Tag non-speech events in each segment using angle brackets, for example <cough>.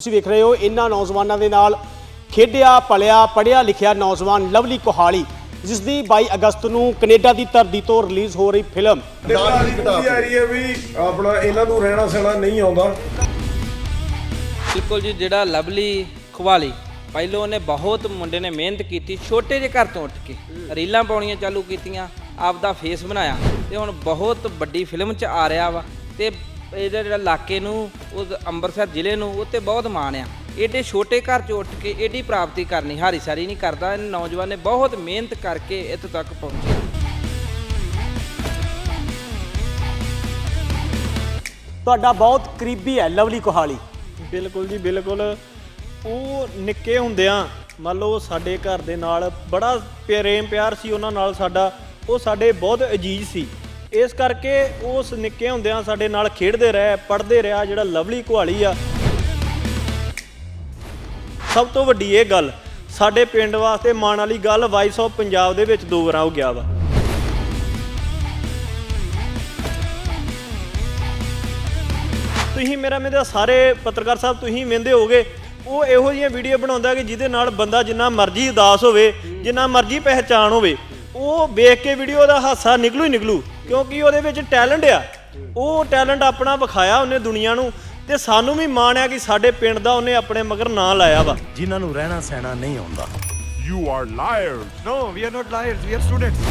ਤੁਸੀਂ ਵੇਖ ਰਹੇ ਹੋ ਇਹਨਾਂ ਨੌਜਵਾਨਾਂ ਦੇ ਨਾਲ ਖੇਡਿਆ ਪਲਿਆ ਪੜਿਆ ਲਿਖਿਆ ਨੌਜਵਾਨ ਲਵਲੀ ਕੋਹਾਲੀ ਜਿਸ ਦੀ 22 ਅਗਸਤ ਨੂੰ ਕੈਨੇਡਾ ਦੀ ਧਰਤੀ ਤੋਂ ਰਿਲੀਜ਼ ਹੋ ਰਹੀ ਫਿਲਮ। ਨਾਲ ਦੀ ਪੂਰੀ ਆ ਰਹੀ ਹੈ ਵੀ ਆਪਣਾ ਇਹਨਾਂ ਨੂੰ ਰਹਿਣਾ ਸਹਿਣਾ ਨਹੀਂ ਆਉਂਦਾ। ਬਿਲਕੁਲ ਜੀ ਜਿਹੜਾ ਲਵਲੀ ਖਵਾਲੀ ਪਹਿਲੋਂ ਉਹਨੇ ਬਹੁਤ ਮੁੰਡੇ ਨੇ ਮਿਹਨਤ ਕੀਤੀ ਛੋਟੇ ਜਿਹੇ ਘਰ ਤੋਂ ਉੱਠ ਕੇ ਰੀਲਾਂ ਪਾਉਣੀਆਂ ਚਾਲੂ ਕੀਤੀਆਂ ਆਪਦਾ ਫੇਸ ਬਣਾਇਆ ਤੇ ਹੁਣ ਬਹੁਤ ਵੱਡੀ ਫਿਲਮ 'ਚ ਆ ਰਿਹਾ ਵਾ ਤੇ ਇਹਦਾ ਜਿਹੜਾ ਇਲਾਕੇ ਨੂੰ ਉਹ ਅੰਮ੍ਰਿਤਸਰ ਜ਼ਿਲ੍ਹੇ ਨੂੰ ਉਹ ਤੇ ਬਹੁਤ ਮਾਣ ਆ। ਏਡੇ ਛੋਟੇ ਘਰ 'ਚ ਉੱਠ ਕੇ ਏਡੀ ਪ੍ਰਾਪਤੀ ਕਰਨੀ ਹਾਰੀ ਸਾਰੀ ਨਹੀਂ ਕਰਦਾ। ਇਹ ਨੌਜਵਾਨ ਨੇ ਬਹੁਤ ਮਿਹਨਤ ਕਰਕੇ ਇੱਥੇ ਤੱਕ ਪਹੁੰਚਿਆ ਤੁਹਾਡਾ ਬਹੁਤ ਕਰੀਬੀ ਹੈ ਲਵਲੀ ਕੋਹਾਲੀ। ਬਿਲਕੁਲ ਜੀ ਬਿਲਕੁਲ। ਉਹ ਨਿੱਕੇ ਹੁੰਦਿਆਂ ਮੰਨ ਲਓ ਸਾਡੇ ਘਰ ਦੇ ਨਾਲ ਬੜਾ ਪ੍ਰੇਮ ਪਿਆਰ ਸੀ ਉਹਨਾਂ ਨਾਲ ਸਾਡਾ ਉਹ ਸਾਡੇ ਬਹੁਤ ਅਜੀਜ਼ ਸੀ। ਇਸ ਕਰਕੇ ਉਸ ਨਿੱਕੇ ਹੁੰਦਿਆਂ ਸਾਡੇ ਨਾਲ ਖੇਡਦੇ ਰਹੇ, ਪੜ੍ਹਦੇ ਰਿਹਾ, ਜਿਹੜਾ ਲਵਲੀ ਕੁਹਾਲੀ ਆ। ਸਭ ਤੋਂ ਵੱਡੀ ਇਹ ਗੱਲ, ਸਾਡੇ ਪਿੰਡ ਵਾਸਤੇ ਮਾਣ ਵਾਲੀ ਗੱਲ ਵਾਈਸ ਆਫ ਪੰਜਾਬ ਦੇ ਵਿੱਚ ਦੋ ਵਾਰਾਂ ਹੋ ਗਿਆ ਵਾ। ਤੁਸੀਂ ਮੇਰਾ ਮੇਰੇ ਸਾਰੇ ਪੱਤਰਕਾਰ ਸਾਹਿਬ, ਤੁਸੀਂ ਵੇਂਦੇ ਹੋਗੇ ਉਹ ਇਹੋ ਜਿਹੀਆਂ ਵੀਡੀਓ ਬਣਾਉਂਦਾ ਕਿ ਜਿਹਦੇ ਨਾਲ ਬੰਦਾ ਜਿੰਨਾ ਮਰਜ਼ੀ ਉਦਾਸ ਹੋਵੇ, ਜਿੰਨਾ ਮਰਜ਼ੀ ਪਹਿਚਾਨ ਹੋਵੇ। ਉਹ ਵੇਖ ਕੇ ਵੀਡੀਓ ਦਾ ਹਾਸਾ ਨਿਕਲੂ ਹੀ ਨਿਕਲੂ। ਕਿਉਂਕਿ ਉਹਦੇ ਵਿੱਚ ਟੈਲੈਂਟ ਆ। ਉਹ ਟੈਲੈਂਟ ਆਪਣਾ ਵਿਖਾਇਆ ਉਹਨੇ ਦੁਨੀਆ ਨੂੰ ਤੇ ਸਾਨੂੰ ਵੀ ਮਾਣ ਆ ਕਿ ਸਾਡੇ ਪਿੰਡ ਦਾ ਉਹਨੇ ਆਪਣੇ ਮਗਰ ਨਾਂ ਲਾਇਆ ਵਾ। ਜਿਨ੍ਹਾਂ ਨੂੰ ਰਹਿਣਾ ਸਹਿਣਾ ਨਹੀਂ ਆਉਂਦਾ। You are liars. No, we are not liars. We are students.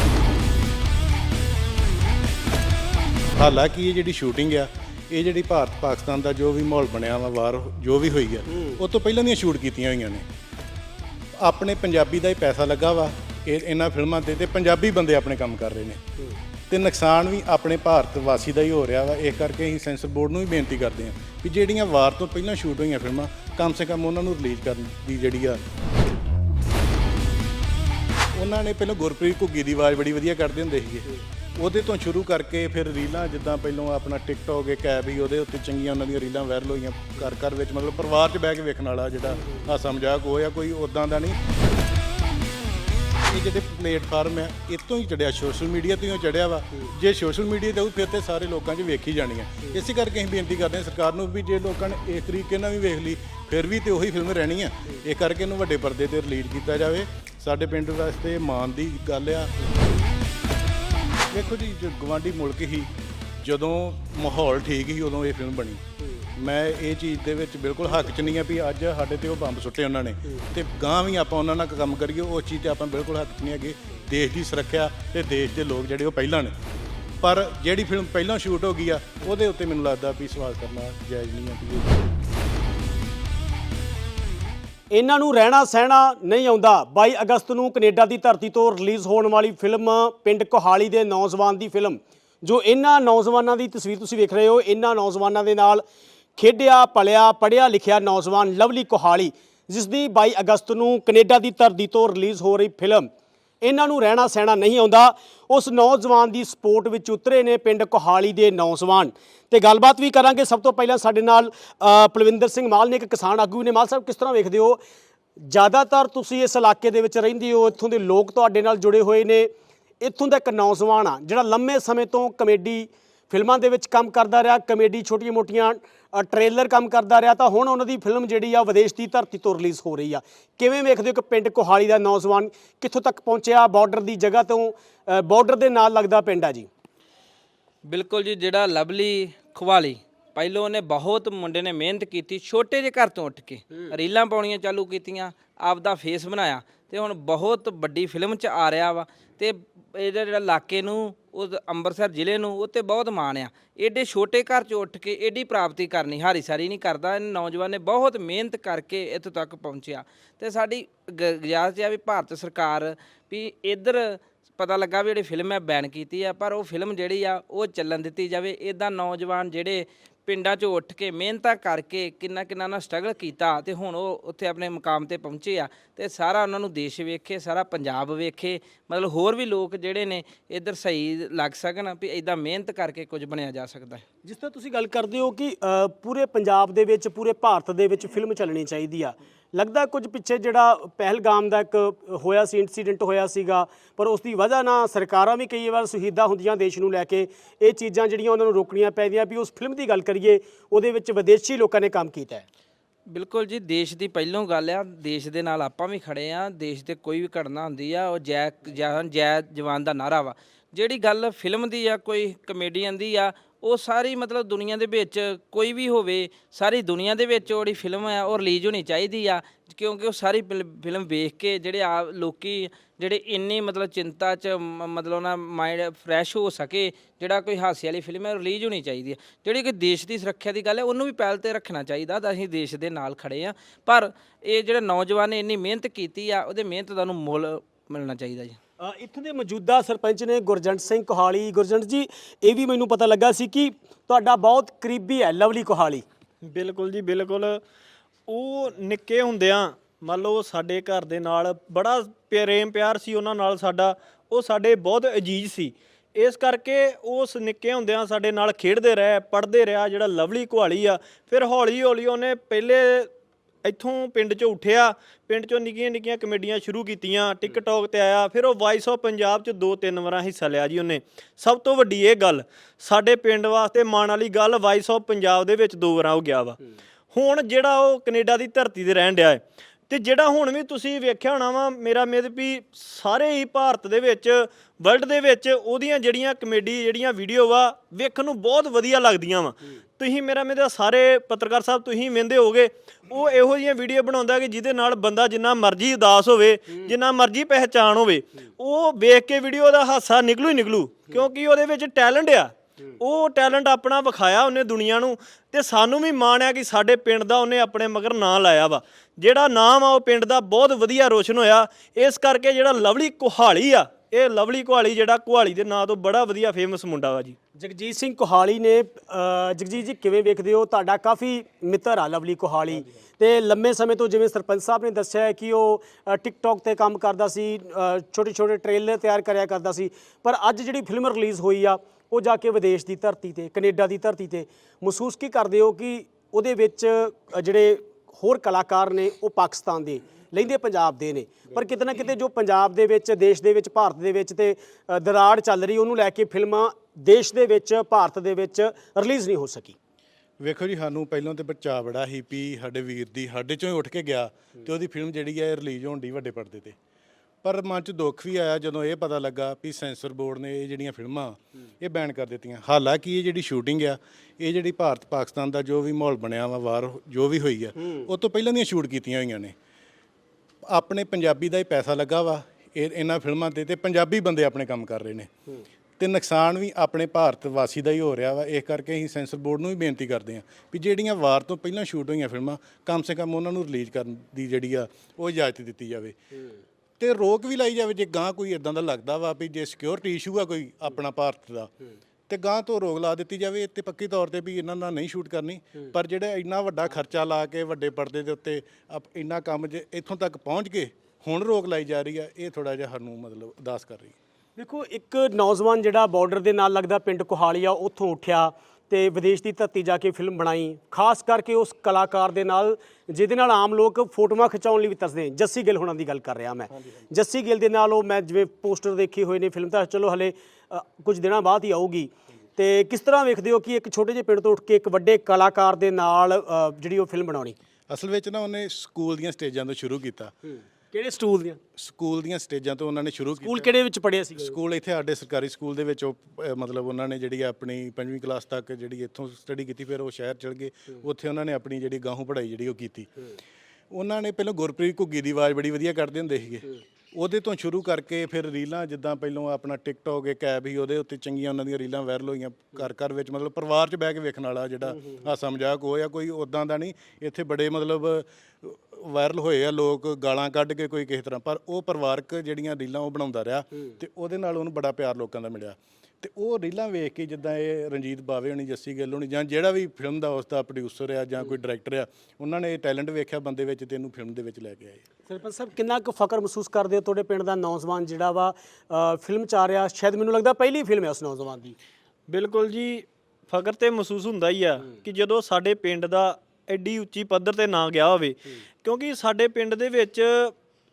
ਹਾਲਾਂਕਿ ਇਹ ਜਿਹੜੀ ਸ਼ੂਟਿੰਗ ਆ ਇਹ ਜਿਹੜੀ ਭਾਰਤ ਪਾਕਿਸਤਾਨ ਦਾ ਜੋ ਵੀ ਮਾਹੌਲ ਬਣਿਆ ਵਾ ਵਾਰ ਜੋ ਵੀ ਹੋਈ ਆ ਉਹ ਤੋਂ ਪਹਿਲਾਂ ਦੀਆਂ ਸ਼ੂਟ ਕੀਤੀਆਂ ਹੋਈਆਂ ਨੇ। ਆਪਣੇ ਪੰਜਾਬੀ ਦਾ ਹੀ ਪੈਸਾ ਲੱਗਾ ਵਾ ਇਹ ਇਹਨਾਂ ਫਿਲਮਾਂ ਤੇ ਤੇ ਪੰਜਾਬੀ ਬੰਦੇ ਆਪਣੇ ਕੰਮ ਕਰ ਰਹੇ ਨੇ। ਤੇ ਨੁਕਸਾਨ ਵੀ ਆਪਣੇ ਭਾਰਤ ਵਾਸੀ ਦਾ ਹੀ ਹੋ ਰਿਹਾ ਵਾ। ਇਸ ਕਰਕੇ ਅਸੀਂ ਸੈਂਸਰ ਬੋਰਡ ਨੂੰ ਵੀ ਬੇਨਤੀ ਕਰਦੇ ਹਾਂ ਕਿ ਜਿਹੜੀਆਂ ਵਾਰ ਤੋਂ ਪਹਿਲਾਂ ਸ਼ੂਟ ਹੋਈਆਂ ਫਿਲਮਾਂ, ਕਮ ਸੇ ਕਮ ਉਹਨਾਂ ਨੂੰ ਰਿਲੀਜ਼ ਕਰਨ ਦੀ ਜਿਹੜੀ ਆ ਉਹਨਾਂ ਨੇ ਪਹਿਲਾਂ ਗੁਰਪ੍ਰੀਤ ਘੁੱਗੀ ਦੀ ਆਵਾਜ਼ ਬੜੀ ਵਧੀਆ ਕਰਦੇ ਹੁੰਦੇ ਸੀਗੇ। ਉਹਦੇ ਤੋਂ ਸ਼ੁਰੂ ਕਰਕੇ ਫਿਰ ਰੀਲਾਂ ਜਿੱਦਾਂ ਪਹਿਲਾਂ ਆਪਣਾ ਟਿਕਟੌਕ ਇੱਕ ਐਪ ਹੀ ਉਹਦੇ ਉੱਤੇ ਚੰਗੀਆਂ ਉਹਨਾਂ ਦੀਆਂ ਰੀਲਾਂ ਵਾਇਰਲ ਹੋਈਆਂ ਘਰ ਘਰ ਵਿੱਚ, ਮਤਲਬ ਪਰਿਵਾਰ 'ਚ ਬਹਿ ਕੇ ਵੇਖਣ ਵਾਲਾ ਜਿਹੜਾ ਹਾਸਾ ਮਜ਼ਾਕ ਹੋਇਆ, ਕੋਈ ਉਦਾਂ ਦਾ ਨਹੀਂ। ਇਹ ਜਿਹੜੇ ਪਲੇਟਫਾਰਮ ਹੈ ਇਹ ਹੀ ਚੜਿਆ ਸੋਸ਼ਲ ਮੀਡੀਆ ਤੋਂ ਹੀ ਚੜਿਆ ਵਾ। ਜੇ ਸੋਸ਼ਲ ਮੀਡੀਆ ਤੇ ਉਹ ਫਿਰ ਤੇ ਸਾਰੇ ਲੋਕਾਂ 'ਚ ਵੇਖੀ ਜਾਣੀ ਹੈ ਇਸੇ ਕਰਕੇ ਅਸੀਂ ਬੇਨਤੀ ਕਰਦੇ ਹਾਂ ਸਰਕਾਰ ਨੂੰ ਵੀ ਜੇ ਲੋਕਾਂ ਨੇ ਇਸ ਤਰੀਕੇ ਨਾਲ ਵੀ ਵੇਖ ਲਈ, ਫਿਰ ਵੀ ਤੇ ਉਹੀ ਫਿਲਮ ਰਹਿਣੀ ਆ। ਇਹ ਕਰਕੇ ਇਹਨੂੰ ਵੱਡੇ ਪਰਦੇ ਤੇ ਰਿਲੀਜ਼ ਕੀਤਾ ਜਾਵੇ। ਸਾਡੇ ਪਿੰਡ ਵਾਸਤੇ ਮਾਣ ਦੀ ਗੱਲ ਆ। ਵੇਖੋ ਜੀ, ਜੋ ਗਵਾਂਢੀ ਮੁਲਕ ਹੀ, ਜਦੋਂ ਮਾਹੌਲ ਠੀਕ ਹੀ, ਉਦੋਂ ਇਹ ਫਿਲਮ ਬਣੀ। ਮੈਂ ਇਹ ਚੀਜ਼ ਦੇ ਵਿੱਚ ਬਿਲਕੁਲ ਹੱਕ ਚ ਨਹੀਂ ਆ ਵੀ ਅੱਜ ਸਾਡੇ ਤੇ ਉਹ ਬੰਬ ਸੁੱਟੇ ਉਹਨਾਂ ਨੇ। ਤੇ ਗਾਂ ਵੀ ਆਪਾਂ ਉਹਨਾਂ ਨਾਲ ਕੰਮ ਕਰੀਏ ਉਹ ਚੀਜ਼ ਤੇ ਆਪਾਂ ਬਿਲਕੁਲ ਹੱਕ ਚ ਨਹੀਂ ਹੈਗੇ। ਦੇਸ਼ ਦੀ ਸੁਰੱਖਿਆ ਤੇ ਦੇਸ਼ ਦੇ ਲੋਕ ਜਿਹੜੇ ਉਹ ਪਹਿਲਾਂ ਨੇ। ਪਰ ਜਿਹੜੀ ਫਿਲਮ ਪਹਿਲਾਂ ਸ਼ੂਟ ਹੋ ਗਈ ਆ, ਉਹਦੇ ਉੱਤੇ ਮੈਨੂੰ ਲੱਗਦਾ ਵੀ ਸਵਾਲ ਕਰਨਾ ਜਾਇਜ਼ ਨਹੀਂ ਆ ਵੀ ਇਹਨਾਂ ਨੂੰ ਰਹਿਣਾ ਸਹਿਣਾ ਨਹੀਂ ਆਉਂਦਾ। 22 ਅਗਸਤ ਨੂੰ ਕੈਨੇਡਾ ਦੀ ਧਰਤੀ ਤੋਂ ਰਿਲੀਜ਼ ਹੋਣ ਵਾਲੀ ਫਿਲਮ ਪਿੰਡ ਕੋਹਾਲੀ ਦੇ ਨੌਜਵਾਨ ਦੀ ਫਿਲਮ। ਜੋ ਇਹਨਾਂ ਨੌਜਵਾਨਾਂ ਦੀ ਤਸਵੀਰ ਤੁਸੀਂ ਵੇਖ ਰਹੇ ਹੋ, ਇਹਨਾਂ ਨੌਜਵਾਨਾਂ ਦੇ ਨਾਲ ਖੇਡਿਆ ਪਲਿਆ ਪੜਿਆ ਲਿਖਿਆ ਨੌਜਵਾਨ ਲਵਲੀ ਕੋਹਾਲੀ, ਜਿਸ ਦੀ 22 ਅਗਸਤ ਨੂੰ ਕੈਨੇਡਾ ਦੀ ਧਰਤੀ ਤੋਂ ਰਿਲੀਜ਼ ਹੋ ਰਹੀ ਫਿਲਮ। ਇਹਨਾਂ ਨੂੰ ਰਹਿਣਾ ਸਹਿਣਾ ਨਹੀਂ ਆਉਂਦਾ। ਉਸ ਨੌਜਵਾਨ ਦੀ ਸਪੋਰਟ ਵਿੱਚ ਉਤਰੇ ਨੇ ਪਿੰਡ ਕੋਹਾਲੀ ਦੇ ਨੌਜਵਾਨ। ਤੇ ਗੱਲਬਾਤ ਵੀ ਕਰਾਂਗੇ। ਸਭ ਤੋਂ ਪਹਿਲਾਂ ਸਾਡੇ ਨਾਲ ਪਲਵਿੰਦਰ ਸਿੰਘ ਮਾਲ ਨੇ ਇੱਕ ਕਿਸਾਨ ਆਗੂ ਨੇ। ਮਾਲ ਸਾਹਿਬ, ਕਿਸ ਤਰ੍ਹਾਂ ਵੇਖਦੇ ਹੋ? ਜ਼ਿਆਦਾਤਰ ਤੁਸੀਂ ਇਸ ਇਲਾਕੇ ਦੇ ਵਿੱਚ ਰਹਿੰਦੇ ਹੋ। ਇੱਥੋਂ ਦੇ ਲੋਕ ਤੁਹਾਡੇ ਨਾਲ ਜੁੜੇ ਹੋਏ ਨੇ। ਇੱਥੋਂ ਦਾ ਇੱਕ ਨੌਜਵਾਨ ਆ, ਜਿਹੜਾ ਲੰਮੇ ਸਮੇਂ ਤੋਂ ਕਮੇਡੀ ਫਿਲਮਾਂ ਦੇ ਵਿੱਚ ਕੰਮ ਕਰਦਾ ਰਿਹਾ। ਕਮੇਡੀ ਛੋਟੀਆਂ-ਮੋਟੀਆਂ ਟ੍ਰੇਲਰ ਕੰਮ ਕਰਦਾ ਰਿਹਾ ਤਾਂ ਹੁਣ ਉਹਨਾਂ ਦੀ ਫਿਲਮ ਜਿਹੜੀ ਆ ਵਿਦੇਸ਼ ਦੀ ਧਰਤੀ ਤੋਂ ਰਿਲੀਜ਼ ਹੋ ਰਹੀ ਆ। ਕਿਵੇਂ ਵੇਖਦੇ ਹੋ ਕਿ ਪਿੰਡ ਕੋਹਾਲੀ ਦਾ ਨੌਜਵਾਨ ਕਿੱਥੋਂ ਤੱਕ ਪਹੁੰਚਿਆ ਬਾਰਡਰ ਦੀ ਜਗ੍ਹਾ ਤੋਂ ਬਾਰਡਰ ਦੇ ਨਾਲ ਲੱਗਦਾ ਪਿੰਡ ਆ ਜੀ? ਬਿਲਕੁਲ ਜੀ ਜਿਹੜਾ ਲਵਲੀ ਖਵਾਲੀ ਪਹਿਲੋਂ ਉਹਨੇ ਬਹੁਤ ਮੁੰਡੇ ਨੇ ਮਿਹਨਤ ਕੀਤੀ ਛੋਟੇ ਜਿਹੇ ਘਰ ਤੋਂ ਉੱਠ ਕੇ ਰੀਲਾਂ ਪਾਉਣੀਆਂ ਚਾਲੂ ਕੀਤੀਆਂ ਆਪਦਾ ਫੇਸ ਬਣਾਇਆ। ਤੇ ਹੁਣ ਬਹੁਤ ਵੱਡੀ ਫਿਲਮ 'ਚ ਆ ਰਿਹਾ ਵਾ ਤੇ ਇਹਦਾ ਜਿਹੜਾ ਇਲਾਕੇ ਨੂੰ ਉਹ ਅੰਮ੍ਰਿਤਸਰ ਜ਼ਿਲ੍ਹੇ ਨੂੰ, ਉਹ ਤੇ ਬਹੁਤ ਮਾਣ ਆ। ਏਡੇ ਛੋਟੇ ਘਰ 'ਚ ਉੱਠ ਕੇ ਏਡੀ ਪ੍ਰਾਪਤੀ ਕਰਨੀ ਹਾਰੀ ਸਾਰੀ ਨਹੀਂ ਕਰਦਾ। ਇਹ ਨੌਜਵਾਨ ਨੇ ਬਹੁਤ ਮਿਹਨਤ ਕਰਕੇ ਇੱਥੇ ਤੱਕ ਪਹੁੰਚਿਆ। ਤੇ ਸਾਡੀ ਗ- ਗੁਜ਼ਾਰਿਸ਼ ਆ ਵੀ ਭਾਰਤ ਸਰਕਾਰ ਵੀ ਇੱਧਰ ਪਤਾ ਲੱਗਾ ਵੀ ਜਿਹੜੀ ਫਿਲਮ ਹੈ ਬੈਨ ਕੀਤੀ ਆ, ਪਰ ਉਹ ਫਿਲਮ ਜਿਹੜੀ ਆ, ਉਹ ਚੱਲਣ ਦਿੱਤੀ ਜਾਵੇ। ਇਦਾਂ ਨੌਜਵਾਨ ਜਿਹੜੇ ਪਿੰਡਾਂ 'ਚੋਂ ਉੱਠ ਕੇ ਮਿਹਨਤਾਂ ਕਰਕੇ ਕਿੰਨਾ ਕਿੰਨਾ ਨਾਲ ਸਟਰਗਲ ਕੀਤਾ ਤੇ ਹੁਣ ਉਹ ਉੱਥੇ ਆਪਣੇ ਮੁਕਾਮ ਤੇ ਪਹੁੰਚੇ ਆ ਤੇ ਸਾਰਾ ਉਹਨਾਂ ਨੂੰ ਦੇਸ਼ ਵੇਖੇ, ਸਾਰਾ ਪੰਜਾਬ ਵੇਖੇ। ਮਤਲਬ ਹੋਰ ਵੀ ਲੋਕ ਜਿਹੜੇ ਨੇ ਇੱਧਰ ਸਹੀ ਲੱਗ ਸਕਣ ਵੀ ਇਦਾਂ ਮਿਹਨਤ ਕਰਕੇ ਕੁਝ ਬਣਿਆ ਜਾ ਸਕਦਾ ਹੈ। ਜਿਸ ਤਰ੍ਹਾਂ ਤੁਸੀਂ ਗੱਲ ਕਰਦੇ ਹੋ ਕਿ ਪੂਰੇ ਪੰਜਾਬ ਦੇ ਵਿੱਚ, ਪੂਰੇ ਭਾਰਤ ਦੇ ਵਿੱਚ ਫਿਲਮ ਚੱਲਣੀ ਚਾਹੀਦੀ ਆ। ਲੱਗਦਾ ਕੁਝ ਪਿੱਛੇ ਜਿਹੜਾ ਪਹਿਲਗਾਮ ਦਾ ਇੱਕ ਹੋਇਆ ਸੀ ਇਨਸੀਡੈਂਟ ਹੋਇਆ ਸੀਗਾ, ਪਰ ਉਸ ਦੀ ਵਜ੍ਹਾ ਨਾਲ ਸਰਕਾਰਾਂ ਵੀ ਕਈ ਵਾਰ ਸ਼ਹੀਦਾਂ ਹੁੰਦੀਆਂ ਦੇਸ਼ ਨੂੰ ਲੈ ਕੇ। ਇਹ ਚੀਜ਼ਾਂ ਜਿਹੜੀਆਂ ਉਹਨਾਂ ਨੂੰ ਰੋਕਣੀਆਂ ਪੈਂਦੀਆਂ ਵੀ ਉਸ ਫਿਲਮ ਦੀ ਗੱਲ ਕਰੀਏ, ਉਹਦੇ ਵਿੱਚ ਵਿਦੇਸ਼ੀ ਲੋਕਾਂ ਨੇ ਕੰਮ ਕੀਤਾ ਹੈ। ਬਿਲਕੁਲ ਜੀ, ਦੇਸ਼ ਦੀ ਪਹਿਲੋਂ ਗੱਲ ਆ, ਦੇਸ਼ ਦੇ ਨਾਲ ਆਪਾਂ ਵੀ ਖੜੇ ਆ, ਦੇਸ਼ ਤੇ ਕੋਈ ਵੀ ਘਟਨਾ ਹੁੰਦੀ ਆ, ਉਹ ਜੈ ਜਹਾਨ ਜੈ ਜਵਾਨ ਦਾ ਨਾਰਾ ਵਾ। ਜਿਹੜੀ ਗੱਲ ਫਿਲਮ ਦੀ ਆ, ਕੋਈ ਕਮੇਡੀਅਨ ਦੀ ਆ, ਉਹ ਸਾਰੀ ਮਤਲਬ ਦੁਨੀਆ ਦੇ ਵਿੱਚ ਕੋਈ ਵੀ ਹੋਵੇ, ਸਾਰੀ ਦੁਨੀਆ ਦੇ ਵਿੱਚ ਉਹ ਜਿਹੜੀ ਫਿਲਮ ਆ, ਉਹ ਰਿਲੀਜ਼ ਹੋਣੀ ਚਾਹੀਦੀ ਆ, ਕਿਉਂਕਿ ਉਹ ਸਾਰੀ ਫਿਲ- ਫਿਲਮ ਵੇਖ ਕੇ ਜਿਹੜੇ ਆ ਲੋਕੀ, ਜਿਹੜੇ ਇੰਨੀ ਮਤਲਬ ਚਿੰਤਾ ਚ ਮਤਲਬ ਉਹਨਾਂ ਮਾਈਂਡ ਫਰੈਸ਼ ਹੋ ਸਕੇ, ਜਿਹੜਾ ਕੋਈ ਹਾਸੇ ਵਾਲੀ ਫਿਲਮ ਹੈ ਰਿਲੀਜ਼ ਹੋਣੀ ਚਾਹੀਦੀ ਹੈ ਜਿਹੜੀ ਕਿ ਦੇਸ਼ ਦੀ ਸੁਰੱਖਿਆ ਦੀ ਗੱਲ ਹੈ ਉਹਨੂੰ ਵੀ ਪਹਿਲ ਤੇ ਰੱਖਣਾ ਚਾਹੀਦਾ ਤਾਂ ਅਸੀਂ ਦੇਸ਼ ਦੇ ਨਾਲ ਖੜੇ ਆ। ਪਰ ਇਹ ਜਿਹੜੇ ਨੌਜਵਾਨ ਨੇ ਇੰਨੀ ਮਿਹਨਤ ਕੀਤੀ ਆ, ਉਹਦੇ ਮਿਹਨਤ ਦਾ ਨੂੰ ਮੁੱਲ ਮਿਲਣਾ ਚਾਹੀਦਾ ਜੀ। ਇੱਥੋਂ ਦੇ ਮੌਜੂਦਾ ਸਰਪੰਚ ਨੇ ਗੁਰਜੰਟ ਸਿੰਘ ਕੋਹਾਲੀ। ਗੁਰਜੰਟ ਜੀ, ਇਹ ਵੀ ਮੈਨੂੰ ਪਤਾ ਲੱਗਾ ਸੀ ਕਿ ਤੁਹਾਡਾ ਬਹੁਤ ਕਰੀਬੀ ਹੈ, ਲਵਲੀ ਕੋਹਾਲੀ। ਬਿਲਕੁਲ ਜੀ, ਬਿਲਕੁਲ। ਉਹ ਨਿੱਕੇ ਹੁੰਦਿਆਂ, ਮੰਨ ਲਓ ਸਾਡੇ ਘਰ ਦੇ ਨਾਲ ਬੜਾ ਪ੍ਰੇਮ ਪਿਆਰ ਸੀ ਉਹਨਾਂ ਨਾਲ ਸਾਡਾ, ਉਹ ਸਾਡੇ ਬਹੁਤ ਅਜੀਜ਼ ਸੀ। ਇਸ ਕਰਕੇ ਉਸ ਨਿੱਕੇ ਹੁੰਦਿਆਂ ਸਾਡੇ ਨਾਲ ਖੇਡਦੇ ਰਹੇ, ਪੜ੍ਹਦੇ ਰਿਹਾ ਜਿਹੜਾ ਲਵਲੀ ਕੁਹਾਲੀ ਆ। ਫਿਰ ਹੌਲੀ ਹੌਲੀ ਉਹਨੇ ਪਹਿਲੇ ਇੱਥੋਂ ਪਿੰਡ 'ਚੋਂ ਉੱਠਿਆ ਪਿੰਡ 'ਚੋਂ ਨਿੱਕੀਆਂ ਨਿੱਕੀਆਂ ਕਮੇਡੀਆਂ ਸ਼ੁਰੂ ਕੀਤੀਆਂ ਟਿਕਟੌਕ ਤੇ ਆਇਆ ਫਿਰ ਉਹ ਵਾਇਸ ਆਫ ਪੰਜਾਬ 'ਚ ਦੋ ਤਿੰਨ ਵਾਰਾਂ ਹਿੱਸਾ ਲਿਆ ਜੀ ਉਹਨੇ। ਸਭ ਤੋਂ ਵੱਡੀ ਇਹ ਗੱਲ ਸਾਡੇ ਪਿੰਡ ਵਾਸਤੇ ਮਾਣ ਵਾਲੀ ਗੱਲ ਵਾਇਸ ਆਫ ਪੰਜਾਬ ਦੇ ਵਿੱਚ ਦੋ ਵਾਰਾਂ ਉਹ ਗਿਆ ਵਾ। ਹੁਣ ਜਿਹੜਾ ਉਹ ਕੈਨੇਡਾ ਦੀ ਧਰਤੀ ਤੇ ਰਹਿਣ ਡਿਆ ਹੈ ਤੇ ਜਿਹੜਾ ਹੁਣ ਵੀ ਤੁਸੀਂ ਵੇਖਿਆ ਹੋਣਾ ਵਾ ਮੇਰਾ ਮੇਦ ਵੀ ਸਾਰੇ ਹੀ ਭਾਰਤ ਦੇ ਵਿੱਚ ਵਰਲਡ ਦੇ ਵਿੱਚ ਉਹਦੀਆਂ ਜਿਹੜੀਆਂ ਕਮੇਡੀ ਜਿਹੜੀਆਂ ਵੀਡੀਓ ਵਾ ਵੇਖਣ ਨੂੰ ਬਹੁਤ ਵਧੀਆ ਲੱਗਦੀਆਂ ਵਾ। ਤੁਸੀਂ ਮੇਰਾ ਮੇਦ ਸਾਰੇ ਪੱਤਰਕਾਰ ਸਾਹਿਬ ਤੁਸੀਂ ਵੇਂਦੇ ਹੋਗੇ ਉਹ ਇਹੋ ਜਿਹੀਆਂ ਵੀਡੀਓ ਬਣਾਉਂਦਾ ਕਿ ਜਿਹਦੇ ਨਾਲ ਬੰਦਾ ਜਿੰਨਾ ਮਰਜ਼ੀ ਉਦਾਸ ਹੋਵੇ ਜਿੰਨਾ ਮਰਜ਼ੀ ਪਹਿਚਾਨ ਹੋਵੇ ਉਹ ਵੇਖ ਕੇ ਵੀਡੀਓ ਦਾ ਹਾਸਾ ਨਿਕਲੂ ਹੀ ਨਿਕਲੂ ਕਿਉਂਕਿ ਉਹਦੇ ਵਿੱਚ ਟੈਲੈਂਟ ਆ। ਉਹ ਟੈਲੈਂਟ ਆਪਣਾ ਵਿਖਾਇਆ ਉਹਨੇ ਦੁਨੀਆ ਨੂੰ ਤੇ ਸਾਨੂੰ ਵੀ ਮਾਣ ਆ ਕਿ ਸਾਡੇ ਪਿੰਡ ਦਾ ਉਹਨੇ ਆਪਣੇ ਮਗਰ ਨਾਂ ਲਾਇਆ ਵਾ। ਜਿਹੜਾ ਨਾਮ ਆ ਉਹ ਪਿੰਡ ਦਾ ਬਹੁਤ ਵਧੀਆ ਰੋਸ਼ਨ ਹੋਇਆ। ਇਸ ਕਰਕੇ ਜਿਹੜਾ ਲਵਲੀ ਕੁਹਾਲੀ ਆ ਇਹ ਲਵਲੀ ਕੁਹਾਲੀ ਜਿਹੜਾ ਕੁਹਾਲੀ ਦੇ ਨਾਂ ਤੋਂ ਬੜਾ ਵਧੀਆ ਫੇਮਸ ਮੁੰਡਾ ਵਾ ਜੀ। ਜਗਜੀਤ ਸਿੰਘ ਕੋਹਾਲੀ ਨੇ ਅ, ਜਗਜੀਤ ਜੀ ਕਿਵੇਂ ਵੇਖਦੇ ਹੋ? ਤੁਹਾਡਾ ਕਾਫੀ ਮਿੱਤਰ ਆ ਲਵਲੀ ਕੋਹਾਲੀ। ਤੇ ਲੰਮੇ ਸਮੇਂ ਤੋਂ ਜਿਵੇਂ ਸਰਪੰਚ ਸਾਹਿਬ ਨੇ ਦੱਸਿਆ ਹੈ ਕਿ ਉਹ ਅ, ਟਿਕਟੌਕ ਤੇ ਕੰਮ ਕਰਦਾ ਸੀ ਛੋਟੇ ਛੋਟੇ ਟ੍ਰੇਲਰ ਤਿਆਰ ਕਰਿਆ ਕਰਦਾ ਸੀ। ਪਰ ਅੱਜ ਜਿਹੜੀ ਫਿਲਮ ਰਿਲੀਜ਼ ਹੋਈ ਆ ਉਹ ਜਾ ਕੇ ਵਿਦੇਸ਼ ਦੀ ਧਰਤੀ ਤੇ, ਕੈਨੇਡਾ ਦੀ ਧਰਤੀ ਤੇ ਮਹਿਸੂਸ ਕੀ ਕਰਦੇ ਹੋ ਕਿ ਉਹਦੇ ਵਿੱਚ ਜਿਹੜੇ ਹੋਰ ਕਲਾਕਾਰ ਨੇ ਉਹ ਪਾਕਿਸਤਾਨ ਦੇ ਲੈਂਦੇ, ਪੰਜਾਬ ਦੇ ਨੇ? ਪਰ ਕਿਤੇ ਨਾ ਕਿਤੇ ਜੋ ਪੰਜਾਬ ਦੇ ਵਿੱਚ, ਦੇਸ਼ ਦੇ ਵਿੱਚ, ਭਾਰਤ ਦੇ ਵਿੱਚ ਤੇ ਦਰਾੜ ਚੱਲ ਰਹੀ, ਉਹਨੂੰ ਲੈ ਕੇ ਫਿਲਮਾਂ ਦੇਸ਼ ਦੇ ਵਿੱਚ, ਭਾਰਤ ਦੇ ਵਿੱਚ ਰਿਲੀਜ਼ ਨਹੀਂ ਹੋ ਸਕੀ। ਵੇਖੋ ਜੀ, ਸਾਨੂੰ ਪਹਿਲਾਂ ਤੇ ਬਚਾ ਬੜਾ ਸੀ ਵੀ ਸਾਡੇ ਵੀਰ ਦੀ ਸਾਡੇ ਚੋਂ ਹੀ ਉੱਠ ਕੇ ਗਿਆ ਤੇ ਉਹਦੀ ਫਿਲਮ ਜਿਹੜੀ ਹੈ ਰਿਲੀਜ਼ ਹੋਣ ਦੀ ਵੱਡੇ ਪਰਦੇ ਤੇ। ਪਰ ਮਨ 'ਚ ਦੁੱਖ ਵੀ ਆਇਆ ਜਦੋਂ ਇਹ ਪਤਾ ਲੱਗਾ ਵੀ ਸੈਂਸਰ ਬੋਰਡ ਨੇ ਇਹ ਜਿਹੜੀਆਂ ਫਿਲਮਾਂ ਇਹ ਬੈਨ ਕਰ ਦਿੱਤੀਆਂ। ਹਾਲਾਂਕਿ ਇਹ ਜਿਹੜੀ ਸ਼ੂਟਿੰਗ ਆ ਇਹ ਜਿਹੜੀ ਭਾਰਤ ਪਾਕਿਸਤਾਨ ਦਾ ਜੋ ਵੀ ਮਾਹੌਲ ਬਣਿਆ ਵਾ ਵਾਰ ਜੋ ਵੀ ਹੋਈ ਆ ਉਹ ਤੋਂ ਪਹਿਲਾਂ ਦੀਆਂ ਸ਼ੂਟ ਕੀਤੀਆਂ ਹੋਈਆਂ ਨੇ। ਆਪਣੇ ਪੰਜਾਬੀ ਦਾ ਹੀ ਪੈਸਾ ਲੱਗਾ ਵਾ ਇਹ ਇਹਨਾਂ ਫਿਲਮਾਂ ਤੇ ਤੇ ਪੰਜਾਬੀ ਬੰਦੇ ਆਪਣੇ ਕੰਮ ਕਰ ਰਹੇ ਨੇ। ਤੇ ਨੁਕਸਾਨ ਵੀ ਆਪਣੇ ਭਾਰਤ ਵਾਸੀ ਦਾ ਹੀ ਹੋ ਰਿਹਾ ਵਾ ਇਸ ਕਰਕੇ ਅਸੀਂ ਸੈਂਸਰ ਬੋਰਡ ਨੂੰ ਵੀ ਬੇਨਤੀ ਕਰਦੇ ਹਾਂ ਵੀ ਜਿਹੜੀਆਂ ਵਾਰ ਤੋਂ ਪਹਿਲਾਂ ਸ਼ੂਟ ਹੋਈਆਂ ਫਿਲਮਾਂ ਕਮ ਸੇ ਕਮ ਉਹਨਾਂ ਨੂੰ ਰਿਲੀਜ਼ ਕਰਨ ਦੀ ਜਿਹੜੀ ਆ ਉਹ ਇਜਾਜ਼ਤ ਦਿੱਤੀ ਜਾਵੇ। ਤੇ ਰੋਕ ਵੀ ਲਾਈ ਜਾਵੇ, ਜੇ ਗਾਂ ਕੋਈ ਇਦਾਂ ਦਾ ਲੱਗਦਾ ਵਾ ਵੀ ਜੇ ਸਿਕਿਉਰਿਟੀ ਇਸ਼ੂ ਆ ਕੋਈ ਆਪਣਾ ਭਾਰਤ ਦਾ, ਤੇ ਗਾਂ ਤੋਂ ਰੋਕ ਲਾ ਦਿੱਤੀ ਜਾਵੇ, ਤੇ ਪੱਕੀ ਤੌਰ ਤੇ ਵੀ ਇਹਨਾਂ ਨਾਲ ਨਹੀਂ ਸ਼ੂਟ ਕਰਨੀ। ਪਰ ਜਿਹੜਾ ਇੰਨਾ ਵੱਡਾ ਖਰਚਾ ਲਾ ਕੇ ਵੱਡੇ ਪਰਦੇ ਦੇ ਉੱਤੇ ਆਪ- ਇੰਨਾ ਕੰਮ ਜੇ ਇੱਥੋਂ ਤੱਕ ਪਹੁੰਚ ਕੇ ਹੁਣ ਰੋਕ ਲਾਈ ਜਾ ਰਹੀ ਆ, ਇਹ ਥੋੜਾ ਜਿਹਾ ਸਾਨੂੰ ਮਤਲਬ ਉਦਾਸ ਕਰ ਰਹੀ। ਹੈ ਦੇਖੋ, ਇੱਕ ਨੌਜਵਾਨ ਜਿਹੜਾ ਬਾਰਡਰ ਦੇ ਨਾਲ ਲੱਗਦਾ ਪਿੰਡ ਕੋਹਾਲੀ ਆ ਉੱਥੋਂ ਉੱਠਿਆ। ਤੇ ਵਿਦੇਸ਼ ਦੀ ਧਰਤੀ ਜਾ ਕੇ ਫਿਲਮ ਬਣਾਈ। ਖਾਸ ਕਰਕੇ ਉਸ ਕਲਾਕਾਰ ਦੇ ਨਾਲ ਜਿਹਦੇ ਨਾਲ ਆਮ ਲੋਕ ਫੋਟੋਆਂ ਖਿਚਾਉਣ ਲਈ ਵੀ ਤਰਸਦੇ ਨੇ ਜੱਸੀ ਗਿੱਲ ਹੋਣਾ ਦੀ ਗੱਲ ਕਰ ਰਿਹਾ ਮੈਂ। ਜੱਸੀ ਗਿੱਲ ਦੇ ਨਾਲ ਉਹ ਮੈਂ ਜਿਵੇਂ ਪੋਸਟਰ ਦੇਖੇ ਹੋਏ ਨੇ ਫਿਲਮ ਤਾਂ ਚਲੋ ਹਲੇ ਕੁਝ ਦਿਨਾਂ ਬਾਅਦ ਹੀ ਆਊਗੀ। ਤੇ ਕਿਸ ਤਰ੍ਹਾਂ ਵੇਖਦੇ ਹੋ ਕਿ ਇੱਕ ਛੋਟੇ ਜਿਹੇ ਪਿੰਡ ਤੋਂ ਉੱਠ ਕੇ ਇੱਕ ਵੱਡੇ ਕਲਾਕਾਰ ਦੇ ਨਾਲ ਜਿਹੜੀ ਉਹ ਫਿਲਮ ਬਣਾਉਣੀ? ਅਸਲ ਵਿੱਚ ਨਾ ਉਹਨੇ ਸਕੂਲ ਦੀਆਂ ਸਟੇਜਾਂ ਤੋਂ ਸ਼ੁਰੂ ਕੀਤਾ। ਕਿਹੜੇ ਸਟੂਲ ਦੀਆਂ? ਸਕੂਲ ਦੀਆਂ ਸਟੇਜਾਂ ਤੋਂ ਉਹਨਾਂ ਨੇ ਸ਼ੁਰੂ ਕੀਤਾ। ਸਕੂਲ ਕਿਹੜੇ ਵਿੱਚ ਪੜਿਆ ਸੀ ਸਕੂਲ ਇੱਥੇ ਸਾਡੇ ਸਰਕਾਰੀ ਸਕੂਲ ਦੇ ਵਿੱਚ ਉਹ ਅਹ, ਮਤਲਬ ਉਹਨਾਂ ਨੇ ਜਿਹੜੀ ਆਪਣੀ ਪੰਜਵੀਂ ਕਲਾਸ ਤੱਕ ਜਿਹੜੀ ਇੱਥੋਂ ਸਟੱਡੀ ਕੀਤੀ ਫਿਰ ਉਹ ਸ਼ਹਿਰ ਚਲ ਗਏ। ਉੱਥੇ ਉਹਨਾਂ ਨੇ ਆਪਣੀ ਜਿਹੜੀ ਗਾਹੋਂ ਪੜ੍ਹਾਈ ਜਿਹੜੀ ਉਹ ਕੀਤੀ। ਉਹਨਾਂ ਨੇ ਪਹਿਲਾਂ ਗੁਰਪ੍ਰੀਤ ਘੁੱਗੀ ਦੀ ਆਵਾਜ਼ ਬੜੀ ਵਧੀਆ ਕੱਢਦੇ ਹੁੰਦੇ ਸੀਗੇ। ਉਹਦੇ ਤੋਂ ਸ਼ੁਰੂ ਕਰਕੇ ਫਿਰ ਰੀਲਾਂ ਜਿੱਦਾਂ ਪਹਿਲਾਂ ਆਪਣਾ ਟਿਕਟੌਕ ਇੱਕ ਐਪ ਸੀ ਉਹਦੇ ਉੱਤੇ ਚੰਗੀਆਂ ਉਹਨਾਂ ਦੀਆਂ ਰੀਲਾਂ ਵਾਇਰਲ ਹੋਈਆਂ ਘਰ ਘਰ ਵਿੱਚ ਮਤਲਬ ਪਰਿਵਾਰ 'ਚ ਬਹਿ ਕੇ ਵੇਖਣ ਵਾਲਾ ਜਿਹੜਾ ਹਾਸਾ ਮਜ਼ਾਕ ਹੋਇਆ ਕੋਈ ਉਦਾਂ ਦਾ ਨਹੀਂ ਇੱਥੇ ਬੜੇ ਮਤਲਬ ਵਾਇਰਲ ਹੋਏ ਆ ਲੋਕ ਗਾਲਾਂ ਕੱਢ ਕੇ ਕੋਈ ਕਿਸੇ ਤਰ੍ਹਾਂ ਪਰ ਉਹ ਪਰਿਵਾਰਕ ਜਿਹੜੀਆਂ ਰੀਲਾਂ ਉਹ ਬਣਾਉਂਦਾ ਰਿਹਾ ਤੇ ਉਹਦੇ ਨਾਲ ਉਹਨੂੰ ਬੜਾ ਪਿਆਰ ਲੋਕਾਂ ਦਾ ਮਿਲਿਆ। ਤੇ ਉਹ ਰੀਲਾਂ ਵੇਖ ਕੇ ਜਿੱਦਾਂ ਇਹ ਰਣਜੀਤ ਬਾਵੇ ਹੋਣੀ ਜੱਸੀ ਗਿੱਲ ਹੋਣੀ ਜਾਂ ਜਿਹੜਾ ਵੀ ਫਿਲਮ ਦਾ ਉਸ ਦਾ ਪ੍ਰੋਡਿਊਸਰ ਆ ਜਾਂ ਕੋਈ ਡਾਇਰੈਕਟਰ ਆ ਉਹਨਾਂ ਨੇ ਟੈਲੈਂਟ ਵੇਖਿਆ ਬੰਦੇ ਵਿੱਚ ਤੇ ਇਹਨੂੰ ਫਿਲਮ ਦੇ ਵਿੱਚ ਲੈ ਕੇ ਆਏ। ਸਰਪੰਚ ਸਾਹਿਬ ਕਿੰਨਾ ਕੁ ਫਖਰ ਮਹਿਸੂਸ ਕਰਦੇ ਹੋ ਤੁਹਾਡੇ ਪਿੰਡ ਦਾ ਨੌਜਵਾਨ ਜਿਹੜਾ ਵਾ ਫਿਲਮ ਚ ਆ ਰਿਹਾ? ਸ਼ਾਇਦ ਮੈਨੂੰ ਲੱਗਦਾ ਪਹਿਲੀ ਫਿਲਮ ਹੈ ਉਸ ਨੌਜਵਾਨ ਦੀ। ਬਿਲਕੁਲ ਜੀ ਫਖਰ ਤੇ ਮਹਿਸੂਸ ਹੁੰਦਾ ਹੀ ਆ ਕਿ ਜਦੋਂ ਸਾਡੇ ਪਿੰਡ ਦਾ ਐਡੀ ਉੱਚੀ ਪੱਧਰ ਤੇ ਨਾਂ ਗਿਆ ਹੋਵੇ ਕਿਉਂਕਿ ਸਾਡੇ ਪਿੰਡ ਦੇ ਵਿੱਚ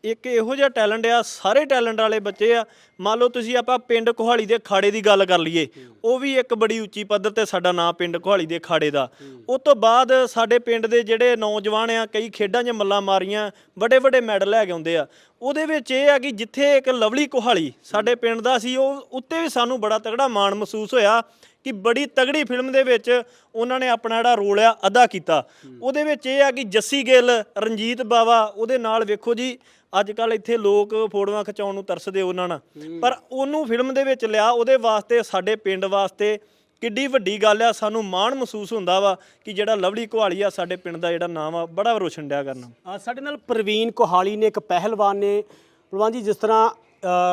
ਇੱਕ ਇਹੋ ਜਿਹਾ ਟੈਲੈਂਟ ਆ ਸਾਰੇ ਟੈਲੈਂਟ ਵਾਲੇ ਬੱਚੇ ਆ ਮੰਨ ਲਓ ਤੁਸੀਂ ਆਪਾਂ ਪਿੰਡ ਕੋਹਾਲੀ ਦੇ ਖਾੜੇ ਦੀ ਗੱਲ ਕਰ ਲਈਏ ਉਹ ਵੀ ਇੱਕ ਬੜੀ ਉੱਚੀ ਪੱਧਰ ਤੇ ਸਾਡਾ ਨਾਂ ਪਿੰਡ ਕੋਹਾਲੀ ਦੇ ਖਾੜੇ ਦਾ। ਉਸ ਤੋਂ ਬਾਅਦ ਸਾਡੇ ਪਿੰਡ ਦੇ ਜਿਹੜੇ ਨੌਜਵਾਨ ਆ ਕਈ ਖੇਡਾਂ 'ਚ ਮੱਲਾਂ ਮਾਰੀਆਂ ਵੱਡੇ ਵੱਡੇ ਮੈਡਲ ਲੈ ਕੇ ਆਉਂਦੇ ਆ। ਉਹਦੇ ਵਿੱਚ ਇਹ ਆ ਕਿ ਜਿੱਥੇ ਇੱਕ ਲਵਲੀ ਕੋਹਾਲੀ ਸਾਡੇ ਪਿੰਡ ਦਾ ਸੀ ਉਹ ਉੱਤੇ ਵੀ ਸਾਨੂੰ ਬੜਾ ਤਗੜਾ ਮਾਣ ਮਹਿਸੂਸ ਹੋਇਆ ਕਿ ਬੜੀ ਤਗੜੀ ਫਿਲਮ ਦੇ ਵਿੱਚ ਉਹਨਾਂ ਨੇ ਆਪਣਾ ਜਿਹੜਾ ਰੋਲ ਆ ਅਦਾ ਕੀਤਾ। ਉਹਦੇ ਵਿੱਚ ਇਹ ਆ ਕਿ ਜੱਸੀ ਗਿੱਲ ਰਣਜੀਤ ਬਾਵਾ ਉਹਦੇ ਨਾਲ ਵੇਖੋ ਜੀ ਅੱਜ ਕੱਲ ਇੱਥੇ ਲੋਕ ਫੋਟੋਆਂ ਖਿਚਾਉਣ ਨੂੰ ਤਰਸਦੇ ਉਹਨਾਂ ਨਾਲ। ਪਰ ਉਹਨੂੰ ਫਿਲਮ ਦੇ ਵਿੱਚ ਲਿਆ ਉਹਦੇ ਵਾਸਤੇ ਸਾਡੇ ਪਿੰਡ ਵਾਸਤੇ ਕਿੱਡੀ ਵੱਡੀ ਗੱਲ ਆ। ਸਾਨੂੰ ਮਾਣ ਮਹਿਸੂਸ ਹੁੰਦਾ ਵਾ ਕਿ ਜਿਹੜਾ ਲਵਲੀ ਕੁਹਾਲੀ ਆ ਸਾਡੇ ਪਿੰਡ ਦਾ ਜਿਹੜਾ ਨਾਮ ਆ ਬੜਾ ਰੋਸ਼ਨ ਡਿਆ ਕਰਨਾ। ਸਾਡੇ ਨਾਲ ਪ੍ਰਵੀਨ ਕੋਹਾਲੀ ਨੇ ਇੱਕ ਪਹਿਲਵਾਨ ਨੇ। ਪਹਿਲਵਾਨ ਜੀ ਜਿਸ ਤਰ੍ਹਾਂ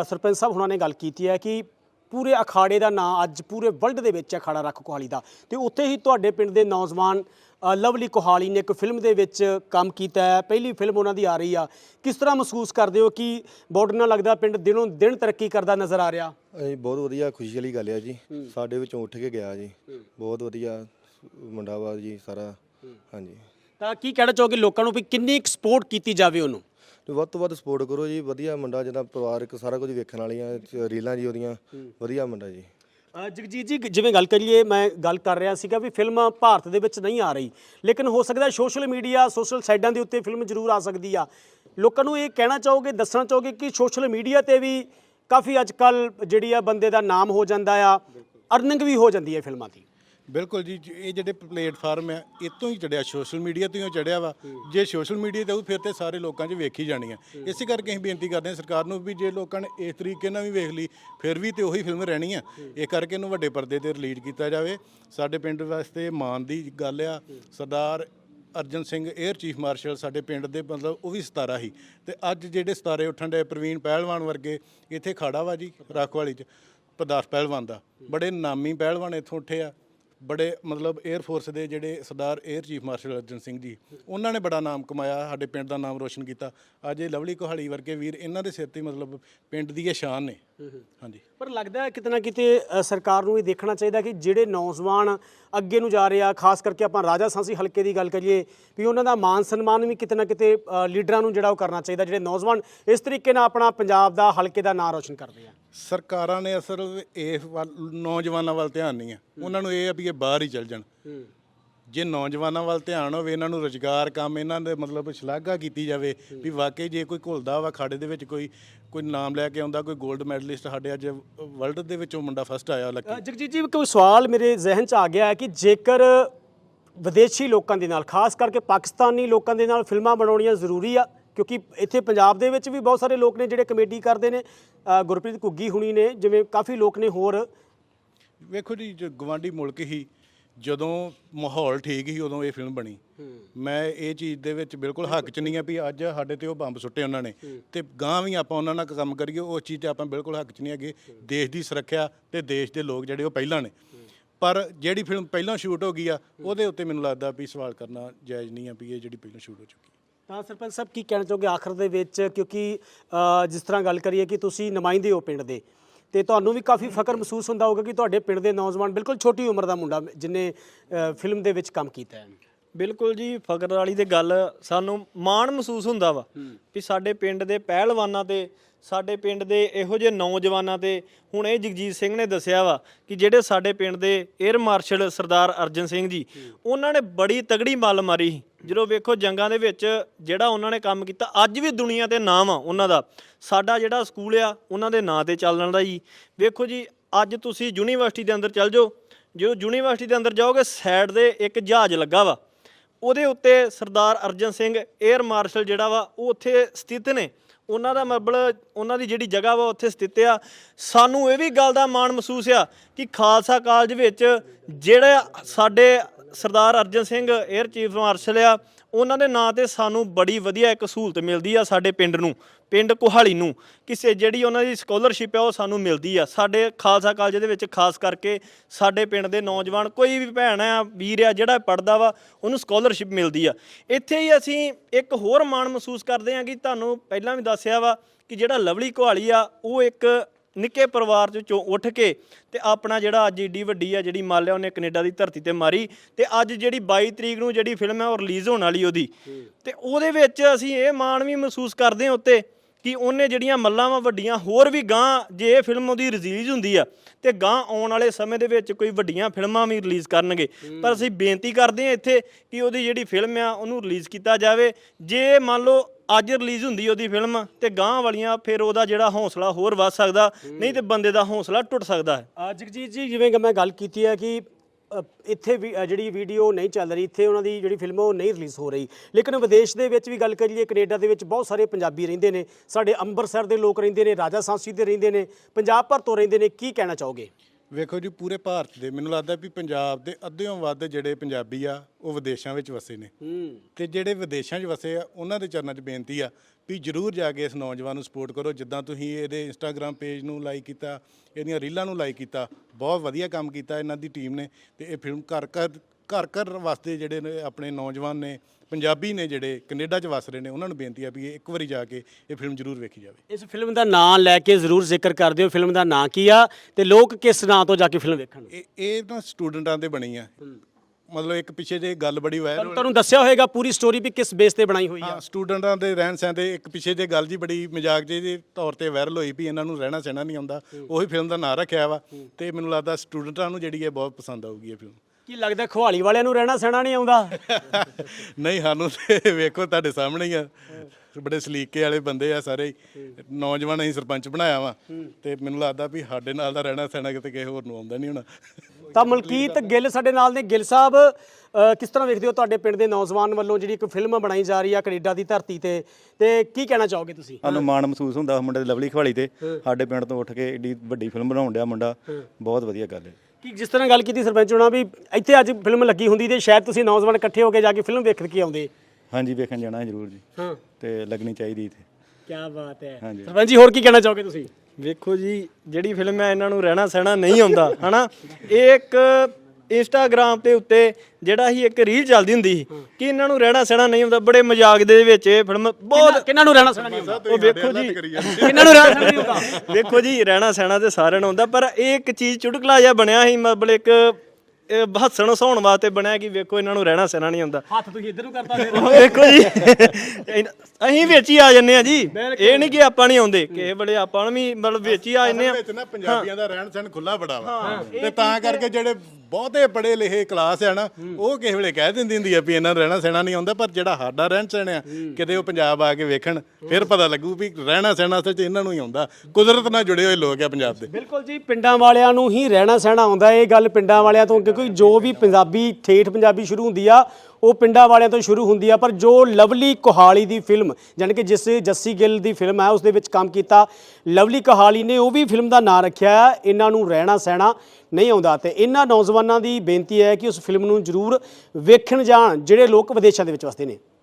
ਸਰਪੰਚ ਸਾਹਿਬ ਹੁਣਾਂ ਨੇ ਗੱਲ ਕੀਤੀ ਹੈ ਕਿ ਪੂਰੇ ਅਖਾੜੇ ਦਾ ਨਾਂ ਅੱਜ ਪੂਰੇ ਵਰਲਡ ਦੇ ਵਿੱਚ ਅਖਾੜਾ ਰੱਖ ਕੋਹਾਲੀ ਦਾ। ਤੇ ਉੱਥੇ ਹੀ ਤੁਹਾਡੇ ਪਿੰਡ ਦੇ ਨੌਜਵਾਨ ਅ, ਲਵਲੀ ਕੋਹਾਲੀ ਨੇ ਇੱਕ ਫਿਲਮ ਦੇ ਵਿੱਚ ਕੰਮ ਕੀਤਾ ਹੈ। ਪਹਿਲੀ ਫਿਲਮ ਉਹਨਾਂ ਦੀ ਆ ਰਹੀ ਆ। ਕਿਸ ਤਰ੍ਹਾਂ ਮਹਿਸੂਸ ਕਰਦੇ ਹੋ ਕਿ ਬੋਰਡ ਨਾਲ ਲੱਗਦਾ ਪਿੰਡ ਦਿਨੋਂ ਦਿਨ ਤਰੱਕੀ ਕਰਦਾ ਨਜ਼ਰ ਆ ਰਿਹਾ? ਇਹ ਬਹੁਤ ਵਧੀਆ ਖੁਸ਼ੀ ਵਾਲੀ ਗੱਲ ਹੈ ਜੀ। ਸਾਡੇ ਵਿੱਚੋਂ ਉੱਠ ਕੇ ਗਿਆ ਜੀ। ਬਹੁਤ ਵਧੀਆ ਮੁੰਡਾ ਵਾ ਜੀ ਸਾਰਾ। ਹਾਂਜੀ। ਤਾਂ ਕੀ ਕਹਿਣਾ ਚਾਹੋਗੇ ਲੋਕਾਂ ਨੂੰ ਵੀ ਕਿੰਨੀ ਸਪੋਰਟ ਕੀਤੀ ਜਾਵੇ ਉਹਨੂੰ? ਤੇ ਵੱਧ ਤੋਂ ਵੱਧ ਸਪੋਰਟ ਕਰੋ ਜੀ ਵਧੀਆ ਮੁੰਡਾ ਜਿਹਦਾ ਪਰਿਵਾਰਕ ਸਾਰਾ ਕੁਝ ਵੇਖਣ ਵਾਲੀਆਂ ਰੀਲਾਂ ਜੀ ਉਹਦੀਆਂ ਵਧੀਆ ਮੁੰਡਾ ਜੀ। ਅ, ਜਗਜੀਤ ਜੀ ਜਿਵੇਂ ਗੱਲ ਕਰੀਏ ਮੈਂ ਗੱਲ ਕਰ ਰਿਹਾ ਸੀਗਾ ਵੀ ਫਿਲਮ ਭਾਰਤ ਦੇ ਵਿੱਚ ਨਹੀਂ ਆ ਰਹੀ। ਲੇਕਿਨ ਹੋ ਸਕਦਾ ਸੋਸ਼ਲ ਮੀਡੀਆ ਸੋਸ਼ਲ ਸਾਈਡਾਂ ਦੇ ਉੱਤੇ ਫਿਲਮ ਜ਼ਰੂਰ ਆ ਸਕਦੀ ਆ। ਲੋਕਾਂ ਨੂੰ ਇਹ ਕਹਿਣਾ ਚਾਹੋਗੇ ਦੱਸਣਾ ਚਾਹੋਗੇ ਕਿ ਸੋਸ਼ਲ ਮੀਡੀਆ ਤੇ ਵੀ ਕਾਫੀ ਅੱਜ ਕੱਲ ਜਿਹੜੀ ਆ ਬੰਦੇ ਦਾ ਨਾਮ ਹੋ ਜਾਂਦਾ ਆ ਅਰਨਿੰਗ ਵੀ ਹੋ ਜਾਂਦੀ ਹੈ ਫਿਲਮਾਂ ਦੀ। ਬਿਲਕੁਲ ਜੀ, ਇਹ ਜਿਹੜੇ ਪਲੇਟਫਾਰਮ ਹੈ ਇਹ ਤੋਂ ਹੀ ਚੜਿਆ, ਸੋਸ਼ਲ ਮੀਡੀਆ ਤੋਂ ਹੀ ਚੜਿਆ ਵਾ। ਜੇ ਸੋਸ਼ਲ ਮੀਡੀਆ ਤੇ ਉਹ ਫਿਰ ਤੇ ਸਾਰੇ ਲੋਕਾਂ 'ਚ ਵੇਖੀ ਜਾਣੀ ਆ ਇਸੇ ਕਰਕੇ ਅਸੀਂ ਬੇਨਤੀ ਕਰਦੇ ਹਾਂ ਸਰਕਾਰ ਨੂੰ ਵੀ ਜੇ ਲੋਕਾਂ ਨੇ ਇਸ ਤਰੀਕੇ ਨਾਲ ਵੀ ਵੇਖ ਲਈ, ਫਿਰ ਵੀ ਤੇ ਉਹੀ ਫਿਲਮ ਰਹਿਣੀ ਆ ਇਹ ਕਰਕੇ ਇਹਨੂੰ ਵੱਡੇ ਪਰਦੇ ਤੇ ਰਿਲੀਜ਼ ਕੀਤਾ ਜਾਵੇ। ਸਾਡੇ ਪਿੰਡ ਵਾਸਤੇ ਮਾਣ ਦੀ ਗੱਲ ਆ। Sardar Arjan Singh air chief marshal ਸਾਡੇ ਪਿੰਡ ਦੇ ਮਤਲਬ ਉਹ ਵੀ ਸਤਾਰਾ ਸੀ। ਤੇ ਅੱਜ ਜਿਹੜੇ ਸਤਾਰੇ ਉੱਠਣ ਦੇ ਪ੍ਰਵੀਨ ਪਹਿਲਵਾਨ ਵਰਗੇ, ਇੱਥੇ ਖਾੜਾ ਵਾ ਜੀ, ਰਾਖਵਾਲੀ 'ਚ, ਪਦਾਰਥ ਪਹਿਲਵਾਨ ਦਾ। ਬੜੇ ਨਾਮੀ ਪਹਿਲਵਾਨ ਇੱਥੋਂ ਉੱਠੇ ਆ। ਬੜੇ ਮਤਲਬ 에ਅਰ ਫੋਰਸ ਦੇ ਜਿਹੜੇ Sardar air chief marshal Arjan Singh ji ਉਹਨਾਂ ਨੇ ਬੜਾ ਨਾਮ ਕਮਾਇਆ ਸਾਡੇ ਪਿੰਡ ਦਾ ਨਾਮ ਰੋਸ਼ਨ ਕੀਤਾ। ਅੱਜ ਇਹ ਲਵਲੀ ਕੋਹਾਲੀ ਵਰਗੇ ਵੀਰ ਇਹਨਾਂ ਦੇ ਸਿਰ ਤੇ ਮਤਲਬ ਪਿੰਡ ਦੀ ਇਹ ਸ਼ਾਨ ਨੇ। ਹਾਂਜੀ। ਪਰ ਲੱਗਦਾ ਹੈ ਕਿਤੇ ਨਾ ਕਿਤੇ ਅ, ਸਰਕਾਰ ਨੂੰ ਇਹ ਦੇਖਣਾ ਚਾਹੀਦਾ ਕਿ ਜਿਹੜੇ ਨੌਜਵਾਨ ਅੱਗੇ ਨੂੰ ਜਾ ਰਹੇ ਆ ਖਾਸ ਕਰਕੇ ਆਪਾਂ ਰਾਜਾ ਸਾਂਸੀ ਹਲਕੇ ਦੀ ਗੱਲ ਕਰੀਏ ਵੀ ਉਹਨਾਂ ਦਾ ਮਾਨ ਸਨਮਾਨ ਵੀ ਕਿਤੇ ਨਾ ਕਿਤੇ ਅ, ਲੀਡਰਾਂ ਨੂੰ ਜਿਹੜਾ ਉਹ ਕਰਨਾ ਚਾਹੀਦਾ ਜਿਹੜੇ ਨੌਜਵਾਨ ਇਸ ਤਰੀਕੇ ਨਾਲ ਆਪਣਾ ਪੰਜਾਬ ਦਾ ਹਲਕੇ ਦਾ ਨਾਂ ਰੋਸ਼ਨ ਕਰਦੇ ਆ। ਸਰਕਾਰਾਂ ਨੇ ਅਸਲ ਇਸ ਵੱਲ ਨੌਜਵਾਨਾਂ ਵੱਲ ਧਿਆਨ ਨਹੀਂ ਆ ਉਹਨਾਂ ਨੂੰ ਇਹ ਆ ਵੀ ਇਹ ਬਾਹਰ ਹੀ ਚੱਲ ਜਾਣ। ਜੇ ਨੌਜਵਾਨਾਂ ਵੱਲ ਧਿਆਨ ਹੋਵੇ ਇਹਨਾਂ ਨੂੰ ਰੁਜ਼ਗਾਰ ਕੰਮ ਇਹਨਾਂ ਦੇ ਮਤਲਬ ਸ਼ਲਾਘਾ ਕੀਤੀ ਜਾਵੇ ਵੀ ਵਾਕਈ ਜੇ ਕੋਈ ਘੁਲਦਾ ਵਾ ਖਾੜੇ ਦੇ ਵਿੱਚ ਕੋਈ ਕੋਈ ਨਾਮ ਲੈ ਕੇ ਆਉਂਦਾ ਕੋਈ 골ਡ ਮੈਡਲਿਸਟ ਸਾਡੇ ਅੱਜ ਵਰਲਡ ਦੇ ਵਿੱਚੋਂ ਮੁੰਡਾ ਫਸਟ ਆਇਆ ਲੱਕੀ ਜਗਜੀਤ ਜੀ ਕੋਈ ਸਵਾਲ ਮੇਰੇ ਜ਼ਿਹਨ 'ਚ ਆ ਗਿਆ ਹੈ ਕਿ ਜੇਕਰ ਵਿਦੇਸ਼ੀ ਲੋਕਾਂ ਦੇ ਨਾਲ ਖਾਸ ਕਰਕੇ ਪਾਕਿਸਤਾਨੀ ਲੋਕਾਂ ਦੇ ਨਾਲ ਫਿਲਮਾਂ ਬਣਾਉਣੀਆਂ ਜ਼ਰੂਰੀ ਆ ਕਿਉਂਕਿ ਇੱਥੇ ਪੰਜਾਬ ਦੇ ਵਿੱਚ ਵੀ ਬਹੁਤ ਸਾਰੇ ਲੋਕ ਨੇ ਜਿਹੜੇ ਕਮੇਡੀ ਕਰਦੇ ਨੇ ਗੁਰਪ੍ਰੀਤ ਘੁੱਗੀ ਹੁਣੀ ਨੇ ਜਿਵੇਂ ਕਾਫੀ ਲੋਕ ਨੇ ਹੋਰ। ਵੇਖੋ ਜੋ ਗਵਾਂਡੀ ਮੁਲਕ ਹੀ ਜਦੋਂ ਮਾਹੌਲ ਠੀਕ ਹੀ ਉਦੋਂ ਇਹ ਫਿਲਮ ਬਣੀ। ਮੈਂ ਇਹ ਚੀਜ਼ ਦੇ ਵਿੱਚ ਬਿਲਕੁਲ ਹੱਕ ਚ ਨਹੀਂ ਆ ਵੀ ਅੱਜ ਸਾਡੇ ਤੇ ਉਹ ਬੰਬ ਸੁੱਟੇ ਉਹਨਾਂ ਨੇ। ਤੇ ਗਾਂ ਵੀ ਆਪਾਂ ਉਹਨਾਂ ਨਾਲ ਕੰਮ ਕਰੀਏ ਉਸ ਚੀਜ਼ ਤੇ ਆਪਾਂ ਬਿਲਕੁਲ ਹੱਕ ਚ ਨਹੀਂ ਹੈਗੇ। ਦੇਸ਼ ਦੀ ਸੁਰੱਖਿਆ ਤੇ ਦੇਸ਼ ਦੇ ਲੋਕ ਜਿਹੜੇ ਉਹ ਪਹਿਲਾਂ ਨੇ। ਪਰ ਜਿਹੜੀ ਫਿਲਮ ਪਹਿਲਾਂ ਸ਼ੂਟ ਹੋ ਗਈ ਆ ਉਹਦੇ ਉੱਤੇ ਮੈਨੂੰ ਲੱਗਦਾ ਵੀ ਸਵਾਲ ਕਰਨਾ ਜਾਇਜ਼ ਨਹੀਂ ਆ ਵੀ ਇਹ ਜਿਹੜੀ ਪਹਿਲਾਂ ਸ਼ੂਟ ਹੋ ਚੁੱਕੀ ਤਾਂ ਸਰਪੰਚ ਸਾਹਿਬ ਕੀ ਕਹਿਣਾ ਚਾਹੋਗੇ ਆਖਰ ਦੇ ਵਿੱਚ? ਕਿਉਂਕਿ ਜਿਸ ਤਰ੍ਹਾਂ ਗੱਲ ਕਰੀਏ ਕਿ ਤੁਸੀਂ ਨੁਮਾਇੰਦੇ ਹੋ ਪਿੰਡ ਦੇ। ਤੇ ਤੁਹਾਨੂੰ ਵੀ ਕਾਫੀ ਫਖਰ ਮਹਿਸੂਸ ਹੁੰਦਾ ਹੋਊਗਾ ਕਿ ਤੁਹਾਡੇ ਪਿੰਡ ਦੇ ਨੌਜਵਾਨ ਬਿਲਕੁਲ ਛੋਟੀ ਉਮਰ ਦਾ ਮੁੰਡਾ ਜਿਨੇ ਫਿਲਮ ਦੇ ਵਿੱਚ ਕੰਮ ਕੀਤਾ ਹੈ। ਬਿਲਕੁਲ ਜੀ ਫਕਰ ਵਾਲੀ ਤੇ ਗੱਲ ਸਾਨੂੰ ਮਾਣ ਮਹਿਸੂਸ ਹੁੰਦਾ ਵਾ ਵੀ ਸਾਡੇ ਪਿੰਡ ਦੇ ਪਹਿਲਵਾਨਾਂ ਤੇ ਸਾਡੇ ਪਿੰਡ ਦੇ ਇਹੋ ਜਿਹੇ ਨੌਜਵਾਨਾਂ ਤੇ ਹੁਣ ਇਹ ਜਗਜੀਤ ਸਿੰਘ ਨੇ ਦੱਸਿਆ ਵਾ ਕਿ ਜਿਹੜੇ ਸਾਡੇ ਪਿੰਡ ਦੇ 에ਅਰ ਮਾਰਸ਼ਲ ਸਰਦਾਰ ਅਰਜਨ ਸਿੰਘ ਜੀ ਉਹਨਾਂ ਨੇ ਬੜੀ ਤਗੜੀ ਮੱਲ ਮਾਰੀ। ਜਦੋਂ ਵੇਖੋ ਜੰਗਾਂ ਦੇ ਵਿੱਚ ਜਿਹੜਾ ਉਹਨਾਂ ਨੇ ਕੰਮ ਕੀਤਾ, ਅੱਜ ਵੀ ਦੁਨੀਆ ਤੇ ਨਾਮ ਆ ਉਹਨਾਂ ਦਾ। ਸਾਡਾ ਜਿਹੜਾ ਸਕੂਲ ਆ, ਉਹਨਾਂ ਦੇ ਨਾਂ ਤੇ ਚੱਲਣ ਦਾ ਜੀ। ਵੇਖੋ ਜੀ, ਅੱਜ ਤੁਸੀਂ ਯੂਨੀਵਰਸਿਟੀ ਦੇ ਅੰਦਰ ਚੱਲ ਜਾਓ। ਜਦੋਂ ਯੂਨੀਵਰਸਿਟੀ ਦੇ ਅੰਦਰ ਜਾਓਗੇ, ਸਾਈਡ ਦੇ ਇੱਕ ਜਹਾਜ਼ ਲੱਗਾ ਵਾ। ਉਹਦੇ ਉੱਤੇ ਸਰਦਾਰ ਅਰਜਨ ਸਿੰਘ 에ਅਰ ਮਾਰਸ਼ਲ ਜਿਹੜਾ ਵਾ, ਉਹ ਉੱਥੇ ਸਥਿਤ ਨੇ। ਉਹਨਾਂ ਦਾ ਮਤਲਬ, ਉਹਨਾਂ ਦੀ ਜਿਹੜੀ ਜਗ੍ਹਾ ਵਾ, ਉੱਥੇ ਸਥਿਤ ਆ। ਸਾਨੂੰ ਇਹ ਵੀ ਗੱਲ ਦਾ ਮਾਣ ਮਹਿਸੂਸ ਆ ਕਿ ਖਾਲਸਾ ਕਾਲਜ ਵਿੱਚ ਜਿਹੜੇ ਸਾਡੇ Sardar Arjan Singh air chief marshal ਆ, ਉਹਨਾਂ ਦੇ ਨਾਂ ਤੇ ਸਾਨੂੰ ਬੜੀ ਵਧੀਆ ਇੱਕ ਸਹੂਲਤ ਮਿਲਦੀ ਆ ਸਾਡੇ ਪਿੰਡ ਨੂੰ, ਪਿੰਡ ਕੁਹਾਲੀ ਨੂੰ। ਕਿਸੇ ਜਿਹੜੀ ਉਹਨਾਂ ਦੀ ਸਕਾਲਰਸ਼ਿਪ ਆ, ਉਹ ਸਾਨੂੰ ਮਿਲਦੀ ਆ। ਸਾਡੇ ਖਾਲਸਾ ਕਾਲਜ ਦੇ ਵਿੱਚ ਖਾਸ ਕਰਕੇ ਸਾਡੇ ਪਿੰਡ ਦੇ ਨੌਜਵਾਨ, ਕੋਈ ਵੀ ਭੈਣ ਆ, ਵੀਰ ਆ, ਜਿਹੜਾ ਪੜਦਾ ਵਾ, ਉਹਨੂੰ ਸਕਾਲਰਸ਼ਿਪ ਮਿਲਦੀ ਆ। ਇੱਥੇ ਹੀ ਅਸੀਂ ਇੱਕ ਹੋਰ ਮਾਣ ਮਹਿਸੂਸ ਕਰਦੇ ਆ ਕਿ ਤੁਹਾਨੂੰ ਪਹਿਲਾਂ ਵੀ ਦੱਸਿਆ ਵਾ ਕਿ ਜਿਹੜਾ ਲਵਲੀ ਕੁਹਾਲੀ ਆ, ਉਹ ਇੱਕ ਨਿੱਕੇ ਪਰਿਵਾਰ ਚ ਚੋਂ ਉੱਠ ਕੇ ਤੇ ਆਪਣਾ ਜਿਹੜਾ ਅੱਜ ਈਡੀ ਵੱਡੀ ਆ ਜਿਹੜੀ ਮੰਨ ਲਿਆ ਉਹਨੇ ਕੈਨੇਡਾ ਦੀ ਧਰਤੀ ਤੇ ਮਾਰੀ ਤੇ ਅੱਜ ਜਿਹੜੀ 22 ਤਰੀਕ ਨੂੰ ਜਿਹੜੀ ਫਿਲਮ ਹੈ ਉਹ ਰਿਲੀਜ਼ ਹੋਣ ਵਾਲੀ ਉਹਦੀ। ਤੇ ਉਹਦੇ ਵਿੱਚ ਅਸੀਂ ਇਹ ਮਾਣ ਵੀ ਮਹਿਸੂਸ ਕਰਦੇ ਹਾਂ ਉੱਤੇ ਕਿ ਉਹਨੇ ਜਿਹੜੀਆਂ ਮੱਲਾਂ ਵਾ ਵੱਡੀਆਂ, ਹੋਰ ਵੀ ਗਾਂ ਜੇ ਇਹ ਫਿਲਮ ਉਹਦੀ ਰਿਲੀਜ਼ ਹੁੰਦੀ ਆ, ਤੇ ਗਾਂ ਆਉਣ ਵਾਲੇ ਸਮੇਂ ਦੇ ਵਿੱਚ ਕੋਈ ਵੱਡੀਆਂ ਫਿਲਮਾਂ ਵੀ ਰਿਲੀਜ਼ ਕਰਨਗੇ। ਪਰ ਅਸੀਂ ਬੇਨਤੀ ਕਰਦੇ ਹਾਂ ਇੱਥੇ ਕਿ ਉਹਦੀ ਜਿਹੜੀ ਫਿਲਮ ਆ, ਉਹਨੂੰ ਰਿਲੀਜ਼ ਕੀਤਾ ਜਾਵੇ। ਜੇ ਮੰਨ ਲਓ ਅੱਜ ਰਿਲੀਜ਼ ਹੁੰਦੀ ਉਹਦੀ ਫਿਲਮ ਤੇ ਗਾਂਹ ਵਾਲੀਆਂ ਫਿਰ ਉਹਦਾ ਜਿਹੜਾ ਹੌਸਲਾ ਹੋਰ ਵੱਧ ਸਕਦਾ ਨਹੀਂ ਤੇ ਬੰਦੇ ਦਾ ਹੌਸਲਾ ਟੁੱਟ ਸਕਦਾ ਹੈ। ਅ, ਜਗਜੀਤ ਜੀ ਜਿਵੇਂ ਕਿ ਮੈਂ ਗੱਲ ਕੀਤੀ ਹੈ ਕਿ ਅ, ਇੱਥੇ ਵੀ ਅ, ਜਿਹੜੀ ਵੀਡੀਓ ਨਹੀਂ ਚੱਲ ਰਹੀ ਇੱਥੇ ਉਹਨਾਂ ਦੀ ਜਿਹੜੀ ਫਿਲਮ ਉਹ ਨਹੀਂ ਰਿਲੀਜ਼ ਹੋ ਰਹੀ। ਲੇਕਿਨ ਵਿਦੇਸ਼ ਦੇ ਵਿੱਚ ਵੀ ਗੱਲ ਕਰੀਏ ਕੈਨੇਡਾ ਦੇ ਵਿੱਚ ਬਹੁਤ ਸਾਰੇ ਪੰਜਾਬੀ ਰਹਿੰਦੇ ਨੇ ਸਾਡੇ ਅੰਮ੍ਰਿਤਸਰ ਦੇ ਲੋਕ ਰਹਿੰਦੇ ਨੇ ਰਾਜਾ ਸਾਂਸੀ ਦੇ ਰਹਿੰਦੇ ਨੇ ਪੰਜਾਬ ਭਰ ਤੋਂ ਰਹਿੰਦੇ ਨੇ ਕੀ ਕਹਿਣਾ ਚਾਹੋਗੇ? ਵੇਖੋ ਜੀ ਪੂਰੇ ਭਾਰਤ ਦੇ ਮੈਨੂੰ ਲੱਗਦਾ ਵੀ ਪੰਜਾਬ ਦੇ ਅੱਧਿਓਂ ਵੱਧ ਜਿਹੜੇ ਪੰਜਾਬੀ ਆ ਉਹ ਵਿਦੇਸ਼ਾਂ ਵਿੱਚ ਵਸੇ ਨੇ। ਤੇ ਜਿਹੜੇ ਵਿਦੇਸ਼ਾਂ 'ਚ ਵਸੇ ਆ ਉਹਨਾਂ ਦੇ ਚਰਨਾਂ 'ਚ ਬੇਨਤੀ ਆ ਵੀ ਜਰੂਰ ਜਾ ਕੇ ਇਸ ਨੌਜਵਾਨ ਨੂੰ ਸਪੋਰਟ ਕਰੋ। ਜਿੱਦਾਂ ਤੁਸੀਂ ਇਹਦੇ ਇੰਸਟਾਗ੍ਰam ਪੇਜ ਨੂੰ ਲਾਈਕ ਕੀਤਾ ਇਹਦੀਆਂ ਰੀਲਾਂ ਨੂੰ ਲਾਈਕ ਕੀਤਾ ਬਹੁਤ ਵਧੀਆ ਕੰਮ ਕੀਤਾ ਇਹਨਾਂ ਦੀ ਟੀਮ ਨੇ। ਤੇ ਇਹ ਫਿਲਮ ਘਰ ਘਰ ਘਰ ਘਰ ਵਾਸਤੇ ਜਿਹੜੇ ਨੇ ਆਪਣੇ ਨੌਜਵਾਨ ਨੇ ਪੰਜਾਬੀ ਨੇ ਜਿਹੜੇ ਕੈਨੇਡਾ 'ਚ ਵਸ ਰਹੇ ਨੇ ਉਹਨਾਂ ਨੂੰ ਬੇਨਤੀ ਆ ਵੀ ਇੱਕ ਵਾਰੀ ਜਾ ਕੇ ਇਹ ਫਿਲਮ ਜਰੂਰ ਵੇਖੀ ਜਾਵੇ। ਇਸ ਫਿਲਮ ਦਾ ਨਾਂ ਲੈ ਕੇ ਜ਼ਰੂਰ ਜ਼ਿਕਰ ਕਰ ਦਿਓ। ਫਿਲਮ ਦਾ ਨਾਂ ਕੀ ਆ ਤੇ ਲੋਕ ਕਿਸ ਨਾਂ ਤੋਂ ਜਾ ਕੇ ਫਿਲਮ ਵੇਖਣ? ਇਹ ਇਹ ਨਾ ਸਟੂਡੈਂਟਾਂ ਤੇ ਬਣੀ ਆ। ਮਤਲਬ ਇੱਕ ਪਿੱਛੇ ਜੇ ਗੱਲ ਬੜੀ ਵਾਇਰਲ ਤੁਹਾਨੂੰ ਦੱਸਿਆ ਹੋਏਗਾ ਪੂਰੀ ਸਟੋਰੀ ਵੀ ਕਿਸ ਬੇਸ ਤੇ ਬਣਾਈ ਹੋਈ ਆ। ਹਾਂ ਸਟੂਡੈਂਟਾਂ ਦੇ ਰਹਿਣ ਸਹਿਣ ਤੇ ਇੱਕ ਪਿੱਛੇ ਜੇ ਗੱਲ ਜੀ ਬੜੀ ਮਜ਼ਾਕ ਜਿਹੇ ਦੇ ਤੌਰ ਤੇ ਵਾਇਰਲ ਹੋਈ ਵੀ ਇਹਨਾਂ ਨੂੰ ਰਹਿਣਾ ਸਹਿਣਾ ਨਹੀਂ ਆਉਂਦਾ। ਉਹੀ ਫਿਲਮ ਦਾ ਨਾਂ ਰੱਖਿਆ ਵਾ ਤੇ ਮੈਨੂੰ ਲੱਗਦਾ ਸਟੂਡੈਂਟਾਂ ਨੂੰ ਜਿਹੜੀ ਹੈ ਬਹੁਤ ਪਸੰਦ ਆਊਗੀ ਇਹ ਫਿਲਮ ਕੀ ਲੱਗਦਾ ਖਵਾਲੀ ਵਾਲਿਆਂ ਨੂੰ ਰਹਿਣਾ ਸਹਿਣਾ ਨਹੀਂ ਆਉਂਦਾ? <laughs> ਨਹੀਂ ਸਾਨੂੰ ਤੇ ਵੇਖੋ ਤੁਹਾਡੇ ਸਾਹਮਣੇ ਹੀ ਆ। ਬੜੇ ਸਲੀਕੇ ਵਾਲੇ ਬੰਦੇ ਆ ਸਾਰੇ। ਹੀ। ਨੌਜਵਾਨ ਅਸੀਂ ਸਰਪੰਚ ਬਣਾਇਆ ਵਾ। ਤੇ ਮੈਨੂੰ ਲੱਗਦਾ ਵੀ ਸਾਡੇ ਨਾਲ ਦਾ ਰਹਿਣਾ ਸਹਿਣਾ ਕਿਤੇ ਕਿਸੇ ਹੋਰ ਨੂੰ ਆਉਂਦਾ ਨਹੀਂ ਹੋਣਾ। ਤਾਂ ਮਲਕੀਤ ਗਿੱਲ ਸਾਡੇ ਨਾਲ ਨੇ। ਗਿੱਲ ਸਾਹਿਬ ਅ, ਕਿਸ ਤਰ੍ਹਾਂ ਵੇਖਦੇ ਹੋ ਤੁਹਾਡੇ ਪਿੰਡ ਦੇ ਨੌਜਵਾਨ ਵੱਲੋਂ ਜਿਹੜੀ ਇੱਕ ਫਿਲਮ ਬਣਾਈ ਜਾ ਰਹੀ ਆ ਕੈਨੇਡਾ ਦੀ ਧਰਤੀ ਤੇ? ਤੇ ਕੀ ਕਹਿਣਾ ਚਾਹੋਗੇ ਤੁਸੀਂ? ਸਾਨੂੰ ਮਾਣ ਮਹਿਸੂਸ ਹੁੰਦਾ ਮੁੰਡੇ ਦੀ ਲਵਲੀ ਖਵਾਲੀ ਤੇ। ਸਾਡੇ ਪਿੰਡ ਤੋਂ ਉੱਠ ਕੇ ਏਡੀ ਵੱਡੀ ਫਿਲਮ ਬਣਾਉਣ ਡਿਆ ਮੁੰਡਾ। ਬਹੁਤ ਵਧੀਆ ਗੱਲ ਹੈ। ਕਿ ਜਿਸ ਤਰ੍ਹਾਂ ਗੱਲ ਕੀਤੀ ਸਰਪੰਚ ਹੋਣਾ ਵੀ ਇੱਥੇ ਅੱਜ ਫਿਲਮ ਲੱਗੀ ਹੁੰਦੀ ਤੇ ਸ਼ਾਇਦ ਤੁਸੀਂ ਨੌਜਵਾਨ ਇਕੱਠੇ ਹੋ ਕੇ ਜਾ ਕੇ ਫਿਲਮ ਵੇਖ ਕੇ ਆਉਂਦੇ। ਹਾਂਜੀ ਵੇਖਣ ਜਾਣਾ ਹੈ ਜ਼ਰੂਰ ਜੀ। ਹਾਂ। ਤੇ ਲੱਗਣੀ ਚਾਹੀਦੀ ਇੱਥੇ। ਕੀ ਬਾਤ ਹੈ। ਹਾਂਜੀ। ਸਰਪੰਚ ਜੀ ਹੋਰ ਕੀ ਕਹਿਣਾ ਚਾਹੋਗੇ ਤੁਸੀਂ? ਵੇਖੋ ਜੀ ਜਿਹੜੀ ਫਿਲਮ ਹੈ ਇਹਨਾਂ ਨੂੰ ਰਹਿਣਾ ਸਹਿਣਾ ਨਹੀਂ ਆਉਂਦਾ ਹਨਾ? ਇਹ ਇੱਕ ਇੰਸਟਾਗ੍ਰam ਤੇ ਉੱਤੇ ਜਿਹੜਾ ਹੀ ਇੱਕ ਰੀਲ ਚੱਲਦੀ ਹੁੰਦੀ ਸੀ ਕਿ ਇਹਨਾਂ ਨੂੰ ਰਹਿਣਾ ਸਹਿਣਾ ਨਹੀਂ ਆਉਂਦਾ ਬੜੇ ਮਜ਼ਾਕ ਦੇ ਵਿੱਚ ਇਹ ਫਿਲਮ ਬਹੁਤ ਕਿਹਨਾਂ ਨੂੰ ਰਹਿਣਾ ਸਹਿਣਾ ਨਹੀਂ ਆਉਂਦਾ ਉਹ ਵੇਖੋ ਜੀ। ਕਿਹਨਾਂ ਨੂੰ ਰਹਿਣਾ ਸਹਿਣਾ ਨਹੀਂ ਆਉਂਦਾ ਵੇਖੋ ਜੀ ਰਹਿਣਾ ਸਹਿਣਾ ਤੇ ਸਾਰਿਆਂ ਨੂੰ ਆਉਂਦਾ ਪਰ ਇਹ ਇੱਕ ਚੀਜ਼ ਚੁਟਕਲਾ ਜਿਹਾ ਬਣਿਆ ਸੀ ਮਤਲਬ ਇੱਕ ਇਹ ਹੱਸਣ ਹਸਾਉਣ ਵਾਸਤੇ ਬਣਿਆ ਕਿ ਵੇਖੋ ਇਹਨਾਂ ਨੂੰ ਰਹਿਣਾ ਸਹਿਣਾ ਨਹੀਂ ਆਉਂਦਾ ਹੱਥ ਤੁਸੀਂ ਇੱਧਰ ਨੂੰ ਕਰਤਾ ਫਿਰ। ਵੇਖੋ ਜੀ। ਅਸੀਂ ਵਿੱਚ ਹੀ ਆ ਜੰਨੇ ਆ ਜੀ। ਇਹ ਨਹੀਂ ਕਿ ਆਪਾਂ ਨਹੀਂ ਆਉਂਦੇ। ਕਿਸੇ ਵੇਲੇ ਆਪਾਂ ਨੂੰ ਵੀ ਮਤਲਬ ਵਿੱਚ ਹੀ ਆ ਜੰਨੇ ਆ ਵਿੱਚ ਨਾ ਪੰਜਾਬੀਆਂ ਦਾ ਰਹਿਣ ਸਹਿਣ ਖੁੱਲਾ ਬੜਾ ਵਾ। ਤੇ ਤਾਂ ਕਰਕੇ ਜਿਹੜੇ ਬਹੁਤੇ ਪੜੇ ਲਿਖੇ ਕਲਾਸ ਆ ਨਾ ਉਹ ਕਿਸੇ ਵੇਲੇ ਕਹਿ ਦਿੰਦੀ ਹੁੰਦੀ ਆ ਵੀ ਇਹਨਾਂ ਨੂੰ ਰਹਿਣਾ ਸਹਿਣਾ ਨਹੀਂ ਆਉਂਦਾ ਪਰ ਜਿਹੜਾ ਸਾਡਾ ਰਹਿਣ ਸਹਿਣ ਆ ਕਿਤੇ ਉਹ ਪੰਜਾਬ ਆ ਕੇ ਵੇਖਣ ਫਿਰ ਪਤਾ ਲੱਗੂ ਵੀ ਰਹਿਣਾ ਸਹਿਣਾ ਸੱਚ ਇਹਨਾਂ ਨੂੰ ਹੀ ਆਉਂਦਾ। ਕੁਦਰਤ ਨਾਲ ਜੁੜੇ ਹੋਏ ਲੋਕ ਆ ਪੰਜਾਬ ਦੇ। ਬਿਲਕੁਲ ਜੀ ਪਿੰਡਾਂ ਵਾਲਿਆਂ ਨੂੰ ਹੀ ਰਹਿਣਾ ਸਹਿਣਾ ਆਉਂਦਾ। ਇਹ ਗੱਲ ਪਿੰਡਾਂ ਵਾਲਿਆਂ ਤੋਂ ਕਿਉਂਕਿ ਜੋ ਵੀ ਪੰਜਾਬੀ, ਠੇਠ ਪੰਜਾਬੀ ਸ਼ੁਰੂ ਹੁੰਦੀ ਆ, ਉਹ ਪਿੰਡਾਂ ਵਾਲਿਆਂ ਤੋਂ ਸ਼ੁਰੂ ਹੁੰਦੀ ਆ, ਪਰ ਜੋ ਲਵਲੀ ਕੋਹਾਲੀ ਦੀ ਫਿਲਮ, ਜਾਣੀ ਕਿ ਜਿਸ ਜੱਸੀ ਗਿੱਲ ਦੀ ਫਿਲਮ ਹੈ ਉਸ ਦੇ ਵਿੱਚ ਕੰਮ ਕੀਤਾ, ਲਵਲੀ ਕੋਹਾਲੀ ਨੇ ਉਹ ਵੀ ਫਿਲਮ ਦਾ ਨਾਂ ਰੱਖਿਆ ਇਹਨਾਂ ਨੂੰ ਰਹਿਣਾ ਸਹਿਣਾ ਨਹੀਂ ਆਉਂਦਾ। ਤੇ ਇਹਨਾਂ ਨੌਜਵਾਨਾਂ ਦੀ ਬੇਨਤੀ ਹੈ ਕਿ ਉਸ ਫਿਲਮ ਨੂੰ ਜ਼ਰੂਰ ਵੇਖਣ ਜਾਣ, ਜਿਹੜੇ ਲੋਕ ਵਿਦੇਸ਼ਾਂ ਦੇ ਵਿੱਚ ਵਸਦੇ ਨੇ।